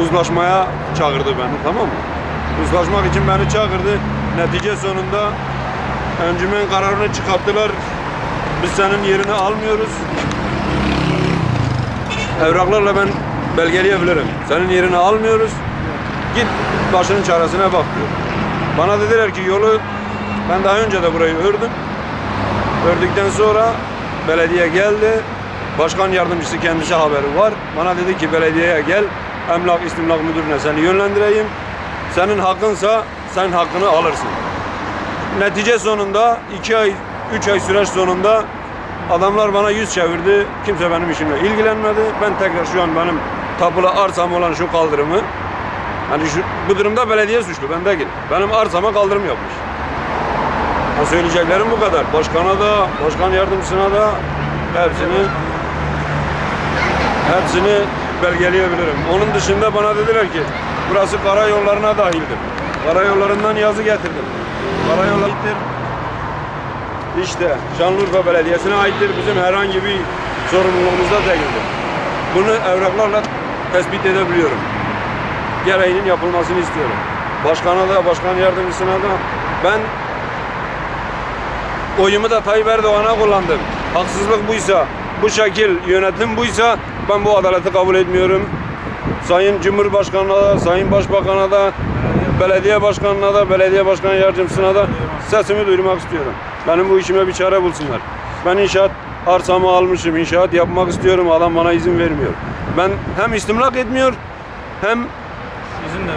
uzlaşmaya çağırdı beni tamam mı? Uzlaşmak için beni çağırdı. Netice sonunda encümen kararını çıkarttılar. Biz senin yerini almıyoruz. Evraklarla ben belgeleyebilirim. Senin yerini almıyoruz. Git başının çaresine bak diyor. Bana dediler ki yolu ben daha önce de burayı ördüm. Ördükten sonra belediye geldi. Başkan yardımcısı kendisi haberi var. Bana dedi ki belediyeye gel. Emlak istimlak müdürüne seni yönlendireyim. Senin hakkınsa sen hakkını alırsın. Netice sonunda iki ay, üç ay süreç sonunda adamlar bana yüz çevirdi. Kimse benim işimle ilgilenmedi. Ben tekrar şu an benim tapulu arsam olan şu kaldırımı Hani şu, bu durumda belediye suçlu ben değil. Benim arsama kaldırım yapmış. Ha söyleyeceklerim bu kadar. Başkana da, başkan yardımcısına da hepsini hepsini belgeleyebilirim. Onun dışında bana dediler ki burası karayollarına dahildir. Karayollarından yazı getirdim. Karayollar aittir. İşte Şanlıurfa Belediyesi'ne aittir. Bizim herhangi bir sorumluluğumuzda değildir. Bunu evraklarla tespit edebiliyorum. Gereğinin yapılmasını istiyorum. Başkana da, başkan yardımcısına da ben oyumu da Tayyip Erdoğan'a kullandım. Haksızlık buysa, bu şekil yönetim buysa ben bu adaleti kabul etmiyorum. Sayın Cumhurbaşkanı'na da, Sayın Başbakan'a da, belediye başkanına da, belediye başkan yardımcısına da sesimi duyurmak istiyorum. Benim bu işime bir çare bulsunlar. Ben inşaat arsamı almışım, inşaat yapmak istiyorum. Adam bana izin vermiyor. Ben hem istimlak etmiyor, hem İzin de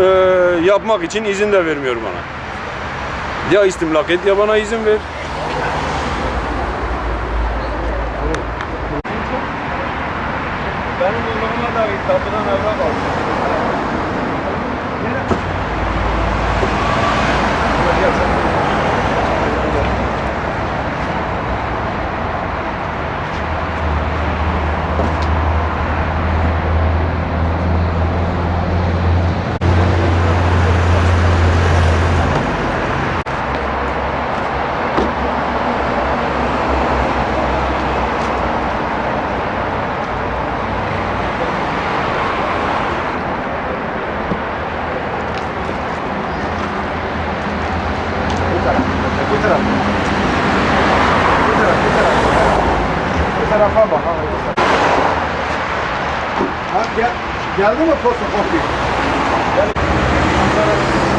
e, yapmak için izin de vermiyor bana. Ya istimlak et ya bana izin ver. Benim umurumda da bir kapıdan evrak aldım. Baka baka. Ha, gel, geldi mi posta kopya? Gel.